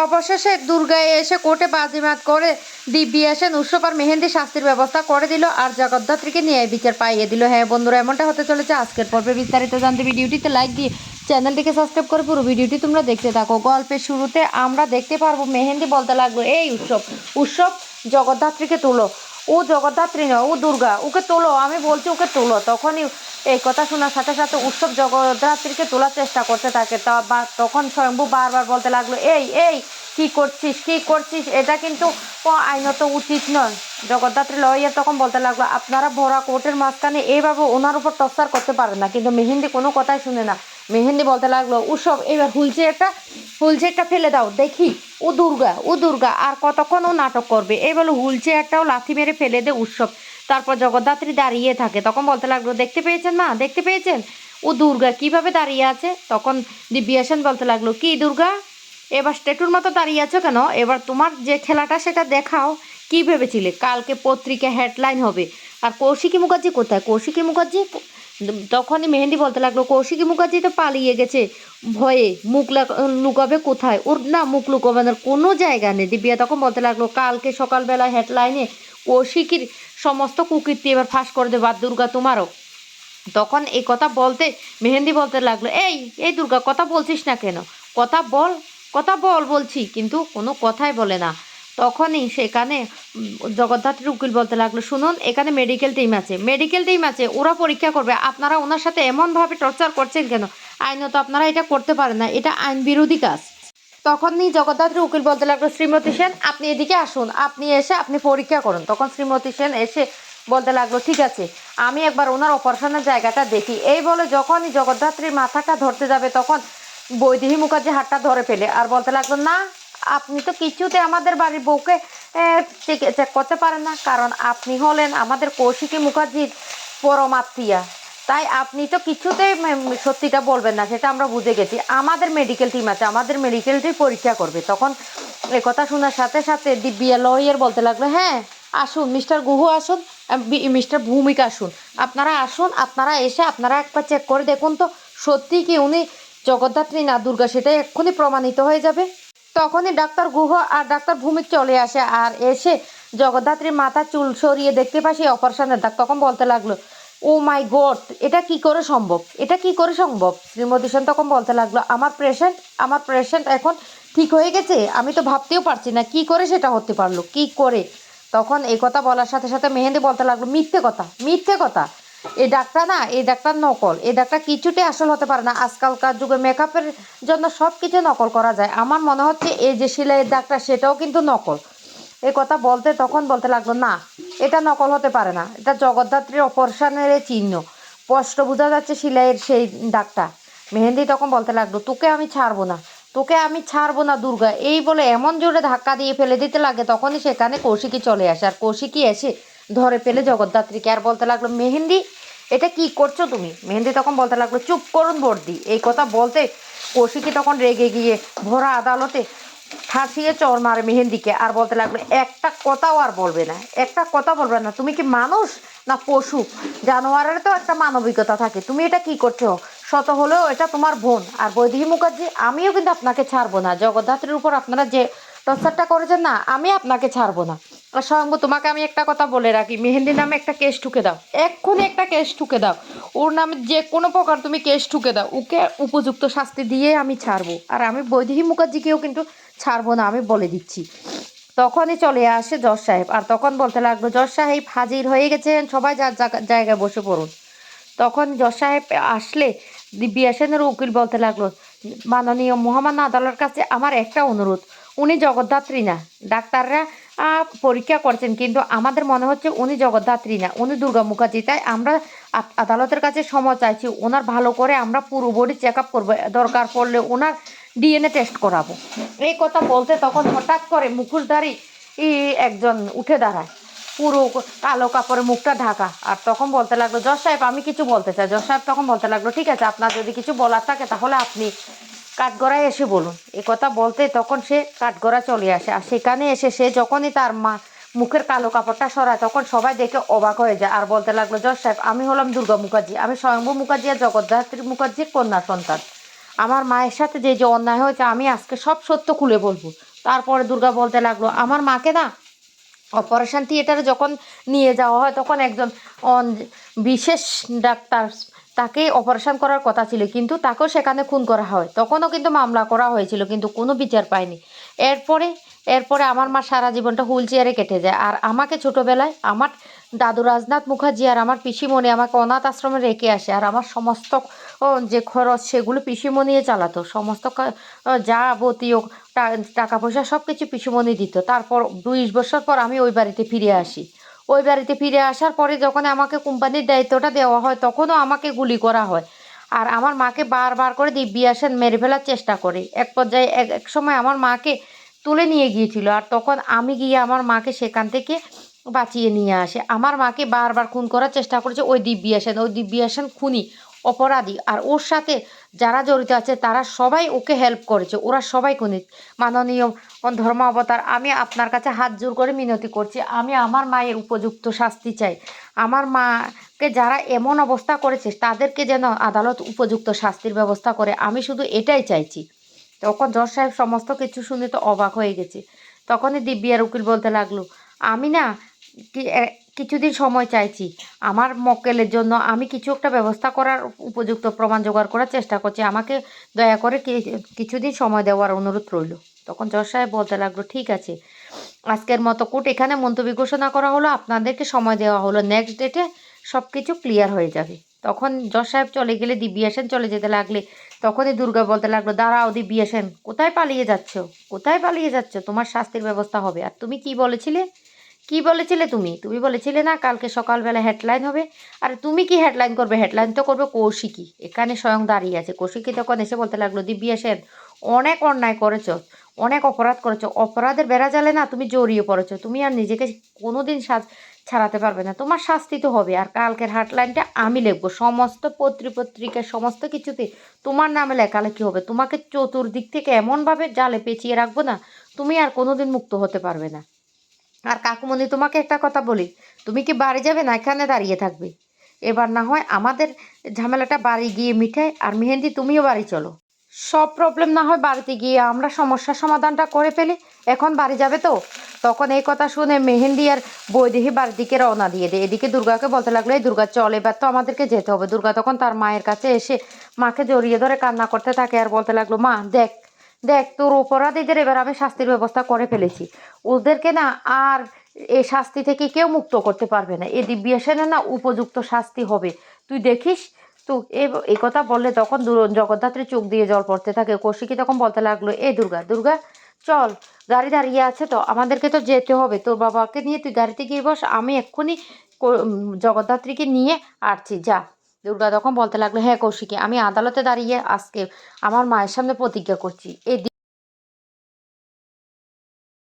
অবশেষে দুর্গায় এসে কোর্টে বাজিমাত করে দিব্যি এসে আর মেহেন্দি শাস্তির ব্যবস্থা করে দিল আর জগদ্ধাত্রীকে ন্যায় বিচার পাইয়ে দিল। হ্যাঁ বন্ধুরা, এমনটা হতে চলেছে। আজকের পর্বে বিস্তারিত জানতে ভিডিওটিতে লাইক দিয়ে চ্যানেলটিকে সাবস্ক্রাইব করে পুরো ভিডিওটি তোমরা দেখতে থাকো। গল্পের শুরুতে আমরা দেখতে পারব মেহেন্দি বলতে লাগল, এই উৎসব উৎসব জগদ্ধাত্রীকে তুলো। ও জগদ্ধাত্রী নয়, ও দুর্গা, ওকে তোলো, আমি বলছি ওকে তোলো। তখনই এই কথা শোনার সাথে সাথে উৎসব জগদ্ধাত্রীকে তোলার চেষ্টা করতে থাকে বা- তখন স্বয়ম্ভু বারবার বলতে লাগল, এই এই, কি করছিস কি করছিস? এটা কিন্তু আইনত উচিত নয়। জগদ্ধাত্রী লয়ার তখন বলতে লাগল, আপনারা ভরা কোর্টের মাঝখানে এইভাবে ওনার উপর টর্চার করতে পারেন না। কিন্তু মেহেন্দি কোনো কথাই শুনে না। মেহেন্দি বলতে লাগল, উৎসব, এবার হুলছে একটা হুলছে একটা ফেলে দাও, দেখি, ও দুর্গা ও দুর্গা, আর কতক্ষণ ও নাটক করবে? এই বলে চেয়ারটাও লাথি মেরে ফেলে দে উৎসব। তারপর জগদ্ধাত্রী দাঁড়িয়ে থাকে। তখন বলতে লাগল, দেখতে পেয়েছেন মা? দেখতে পেয়েছেন? ও দুর্গা কীভাবে দাঁড়িয়ে আছে? তখন দিব্যাসন বলতে লাগল, কি দুর্গা? এবার স্ট্যাটুর মতো দাঁড়িয়ে আছো কেন? এবার তোমার যে খেলাটা সেটা দেখাও। কি ভেবেছিলে? কালকে পত্রিকা হেডলাইন হবে। আর কৌশিকী মুখার্জি কোথায়? কৌশিকী মুখার্জি? তখনই মেহেন্দি বলতে লাগল, কৌশিকী মুখার্জি তো পালিয়ে গেছে। ভয়ে মুখ লুকাবে কোথায়? ওর না মুখ লুকাবানোর কোনো জায়গা নেই। দিব্যা তখন বলতে লাগল, কালকে সকালবেলা হেডলাইনে কৌশিকীর সমস্ত কুকীর্তি এবার ফাঁস করে দেবে দুর্গা তোমারও। তখন এই কথা বলতে মেহেন্দি বলতে লাগল এই এই দুর্গা কথা বলছিস না কেন? কথা বল কথা বল বলছি কিন্তু কোনো কথাই বলে না। তখনই সেখানে উম, জগদ্ধাত্রী উকিল বলতে লাগল শুনুন এখানে মেডিকেল টিম আছে। মেডিকেল টিম আছে ওরা পরীক্ষা করবে। আপনারা ওনার সাথে এমনভাবে টর্চার করছেন কেন? আইনত আপনারা এটা করতে পারেন না। এটা আইন বিরোধী কাজ। তখনই জগদ্ধাত্রী উকিল বলতে লাগল, শ্রীমতী সেন, আপনি এদিকে আসুন। আপনি এসে আপনি পরীক্ষা করুন। তখন শ্রীমতী সেন এসে বলতে লাগল, ঠিক আছে, আমি একবার ওনার অপারেশনের জায়গাটা দেখি। এই বলে যখনই জগদ্ধাত্রীর মাথাটা ধরতে যাবে, তখন বৈদেহী মুখার্জি হাতটা ধরে ফেলে আর বলতে লাগল, না, আপনি তো কিছুতে আমাদের বাড়ির বউকে চেক করতে পারেন না। কারণ আপনি হলেন আমাদের কৌশিকী মুখার্জির পরমাত্মীয়া। তাই আপনি তো কিছুতেই সত্যিটা বলবেন না, সেটা আমরা বুঝে গেছি। আমাদের মেডিকেল টিম আছে, আমাদের মেডিকেল টিম পরীক্ষা করবে। তখন এ কথা শোনার সাথে সাথে দিব্যা লয়ার বলতে লাগল হ্যাঁ আসুন মিস্টার গুহু আসুন মিস্টার ভূমিক আসুন। আপনারা আসুন, আপনারা এসে আপনারা একবার চেক করে দেখুন তো, সত্যি কি উনি জগদ্ধাত্রী না দুর্গা, সেটাই এক্ষুনি প্রমাণিত হয়ে যাবে? তখনই ডাক্তার গুহ আর ডাক্তার ভূমিক চলে আসে, আর এসে জগদ্ধাত্রীর মাথা চুল সরিয়ে দেখতে সেই অপারেশনের দাগ তখন বলতে লাগল ও মাই গড, এটা কি করে সম্ভব? এটা কি করে সম্ভব? শ্রীমতী সেন তখন বলতে লাগল, আমার পেশেন্ট আমার পেশেন্ট এখন ঠিক হয়ে গেছে? আমি তো ভাবতেও পারছি না, কি করে সেটা হতে পারল? কি করে? তখন এই কথা বলার সাথে সাথে মেহেন্দি বলতে লাগল, মিথ্যে কথা মিথ্যে কথা। এই ডাক্তার না, এই ডাক্তার নকল। এই ডাক্তার কিছুতেই আসল হতে পারে না। আজকালকার যুগে মেকআপের জন্য সব কিছু নকল করা যায়। আমার মনে হচ্ছে এই যে সেলাইয়ের ডাক্তার, সেটাও কিন্তু নকল। এই কথা বলতে তখন বলতে লাগল, না, এটা নকল হতে পারে না। এটা জগদ্ধাত্রীর অপারেশনের চিহ্ন। স্পষ্ট বোঝা যাচ্ছে সিলাইয়ের সেই ডাক্তার মেহেন্দি তখন বলতে লাগল, তোকে আমি ছাড়বো না। তোকে আমি ছাড়বো না, দুর্গা। এই বলে এমন জোরে ধাক্কা দিয়ে ফেলে দিতে লাগে, তখনই সেখানে কৌশিকী চলে আসে। আর কৌশিকী এসে ধরে ফেলে জগদ্ধাত্রীকে। আর বলতে লাগল, মেহেন্দি, এটা কি করছ তুমি? মেহেন্দি তখন বলতে লাগল, চুপ করুন বর্দি। এই কথা বলতে কৌশিকী তখন রেগে গিয়ে ভরা আদালতে ঠাসিয়ে চর মারে মেহেন্দিকে। আর বলতে লাগল, একটা কথাও আর বলবে না। একটা কথা বলবে না। তুমি কি মানুষ না পশু? জানোয়ারের তো একটা মানবিকতা থাকে। তুমি এটা কি করছ? শত হলেও এটা তোমার বোন। আর বৈদেহী মুখার্জি, আমিও কিন্তু আপনাকে ছাড়বো না। জগদ্ধাত্রীর উপর আপনারা যে টর্চারটা করেছেন না, আমি আপনাকে ছাড়বো না। আর স্বয়ম্ভু, তোমাকে আমি একটা কথা বলে রাখি। মেহেন্দি নামে একটা কেস ঠুকে দাও। এক্ষুনি একটা কেস ঠুকে দাও। ওর নামে যে কোনো প্রকার তুমি কেস ঠুকে দাও। ওকে উপযুক্ত শাস্তি দিয়ে আমি ছাড়বো। আর আমি বৈদেহী মুখার্জিকেও কিন্তু ছাড়বো না, আমি বলে দিচ্ছি। তখনই চলে আসে জজ সাহেব, আর তখন বলতে লাগল, জজ সাহেব হাজির হয়ে গেছেন, সবাই যার জায়গায় বসে পড়ুন। তখন জজ সাহেব আসলে দিব্যা সেনের উকিল বলতে লাগল, মাননীয় মহামান্য আদালতের কাছে আমার একটা অনুরোধ, উনি জগদ্ধাত্রী না, ডাক্তাররা পরীক্ষা করছেন, কিন্তু আমাদের মনে হচ্ছে উনি জগদ্ধাত্রী না, উনি দুর্গা মুখার্জি, তাই আমরা আদালতের কাছে সময় চাইছি, ওনার ভালো করে আমরা পুরো বডি চেক আপ করব। দরকার পড়লে ওনার ডিএনএ টেস্ট করাবো। এই কথা বলতে তখন হঠাৎ করে মুখোশধারী একজন উঠে দাঁড়ায়। পুরো কালো কাপড়ে মুখটা ঢাকা। আর তখন বলতে লাগল, জজ সাহেব, আমি কিছু বলতে চাই। জজ সাহেব তখন বলতে লাগল, ঠিক আছে, আপনার যদি কিছু বলার থাকে তাহলে আপনি কাঠগড়ায় এসে বলুন। এ কথা বলতে তখন সে কাঠগড়া চলে আসে। আর সেখানে এসে সে যখনই তার মা মুখের কালো কাপড়টা সরায়, তখন সবাই দেখে অবাক হয়ে যায়। আর বলতে লাগল, জজ সাহেব, আমি হলাম দুর্গা মুখার্জি। আমি স্বয়ম্ভু মুখার্জি আর জগদ্ধাত্রী মুখার্জির কন্যা সন্তান। আমার মায়ের সাথে যে যে অন্যায় হয়েছে, আমি আজকে সব সত্য খুলে বলব। তারপরে দুর্গা বলতে লাগল, আমার মাকে না, অপারেশন থিয়েটারে যখন নিয়ে যাওয়া হয়, তখন একজন বিশেষ ডাক্তার তাকে অপারেশন করার কথা ছিল, কিন্তু তাকেও সেখানে খুন করা হয়। তখনও কিন্তু মামলা করা হয়েছিল, কিন্তু কোনো বিচার পায়নি। এরপরে এরপরে আমার মা সারা জীবনটা হুইল চেয়ারে কেটে যায়। আর আমাকে ছোটোবেলায় আমার দাদু রাজনাথ মুখার্জি আর আমার পিসিমণি আমাকে অনাথ আশ্রমে রেখে আসে। আর আমার সমস্ত যে খরচ সেগুলো পিসিমণিয়ে চালাতো। সমস্ত যাবতীয় টাকা পয়সা সব কিছু পিসিমণি দিত। তারপর দুই বছর পর আমি ওই বাড়িতে ফিরে আসি। ওই বাড়িতে ফিরে আসার পরে যখন আমাকে কোম্পানির দায়িত্বটা দেওয়া হয়, তখনও আমাকে গুলি করা হয়। আর আমার মাকে বারবার করে দিব্যি আসেন মেরে ফেলার চেষ্টা করে। এক পর্যায়ে এক সময় আমার মাকে তুলে নিয়ে গিয়েছিল। আর তখন আমি গিয়ে আমার মাকে সেখান থেকে বাঁচিয়ে নিয়ে আসে। আমার মাকে বারবার খুন করার চেষ্টা করেছে ওই দিব্যি ওই দিব্যি আসেন খুনি, অপরাধী। আর ওর সাথে যারা জড়িত আছে, তারা সবাই ওকে হেল্প করেছে। ওরা সবাই খুনি। মাননীয় ধর্ম অবতার আমি আপনার কাছে হাত জোর করে মিনতি করছি। আমি আমার মায়ের উপযুক্ত শাস্তি চাই। আমার মাকে যারা এমন অবস্থা করেছে, তাদেরকে যেন আদালত উপযুক্ত শাস্তির ব্যবস্থা করে। আমি শুধু এটাই চাইছি। তখন জজ সাহেব সমস্ত কিছু শুনে তো অবাক হয়ে গেছে। তখনই দিব্যার উকিল বলতে লাগল, আমি না কিছুদিন সময় চাইছি। আমার মক্কেলের জন্য আমি কিছু একটা ব্যবস্থা করার উপযুক্ত প্রমাণ জোগাড় করার চেষ্টা করছি। আমাকে দয়া করে কিছুদিন সময় দেওয়ার অনুরোধ রইল। তখন জজ সাহেব বলতে লাগল, ঠিক আছে। আজকের মতো কোর্ট এখানে মন্তব্য ঘোষণা করা হলো, আপনাদেরকে সময় দেওয়া হলো। নেক্সট ডেটে সব কিছু ক্লিয়ার হয়ে যাবে। তখন জজ সাহেব চলে গেলে দিব্যি চলে যেতে লাগলে তখনই দুর্গা বলতে লাগল, দাঁড়াও দিব্যি আসেন কোথায় পালিয়ে যাচ্ছ? কোথায় পালিয়ে যাচ্ছ? তোমার শাস্তির ব্যবস্থা হবে। আর তুমি কি বলেছিলে? কি বলেছিলে তুমি? তুমি বলেছিলে না, কালকে সকালবেলা হেডলাইন হবে। আর তুমি কি হেডলাইন করবে? হেডলাইন তো করবে কৌশিকী। এখানে স্বয়ং দাঁড়িয়ে আছে। কৌশিকী তখন এসে বলতে লাগল দিব্যি এসেন অনেক অন্যায় করেছ। অনেক অপরাধ করেছ। অপরাধের বেড়া জালে না তুমি জড়িয়ে পড়েছো। তুমি আর নিজেকে কোনোদিন সাজ ছাড়াতে পারবে না। তোমার শাস্তি তো হবে। আর কালকের হাটলাইনটা আমি লিখব। সমস্ত পত্রি পত্রিকার সমস্ত কিছুতে তোমার নামে লেখালেখি হবে? তোমাকে চতুর্দিক থেকে এমনভাবে জালে পেঁচিয়ে রাখব না, তুমি আর কোনোদিন মুক্ত হতে পারবে না। আর কাকুমণি, তোমাকে একটা কথা বলি। তুমি কি বাড়ি যাবে না এখানে দাঁড়িয়ে থাকবে? এবার না হয় আমাদের ঝামেলাটা বাড়ি গিয়ে মিঠাই আর মেহেন্দি তুমিও বাড়ি চলো। সব প্রবলেম না হয় বাড়িতে গিয়ে আমরা সমস্যার সমাধানটা করে ফেলি। এখন বাড়ি যাবে তো? তখন এই কথা শুনে মেহেন্দি আর বৈদেহী বাড়ির দিকে রওনা দিয়ে দেয়। এদিকে দুর্গাকে বলতে লাগল, এই দুর্গা, চল এবার তো আমাদেরকে যেতে হবে। দুর্গা তখন তার মায়ের কাছে এসে মাকে জড়িয়ে ধরে কান্না করতে থাকে আর বলতে লাগল, মা, দেখ দেখ, তোর অপরাধীদের এবার আমি শাস্তির ব্যবস্থা করে ফেলেছি। ওদেরকে না আর এই শাস্তি থেকে কেউ মুক্ত করতে পারবে না। এ দিব্যি সেনের না উপযুক্ত শাস্তি হবে। তুই দেখিস তো এ- কথা বললে তখন জগদ্ধাত্রী চোখ দিয়ে জল পড়তে থাকে। কৌশিকী তখন বলতে লাগল, এ দুর্গা দুর্গা, চল, গাড়ি দাঁড়িয়ে আছে তো, আমাদেরকে তো যেতে হবে। তোর বাবাকে নিয়ে তুই গাড়িতে গিয়ে বস, আমি এক্ষুনি জগদ্ধাত্রীকে নিয়ে আসছি, যা। দুর্গা তখন বলতে লাগল হ্যাঁ কৌশিকী, আমি আদালতে দাঁড়িয়ে আজকে আমার মায়ের সামনে প্রতিজ্ঞা করছি। এই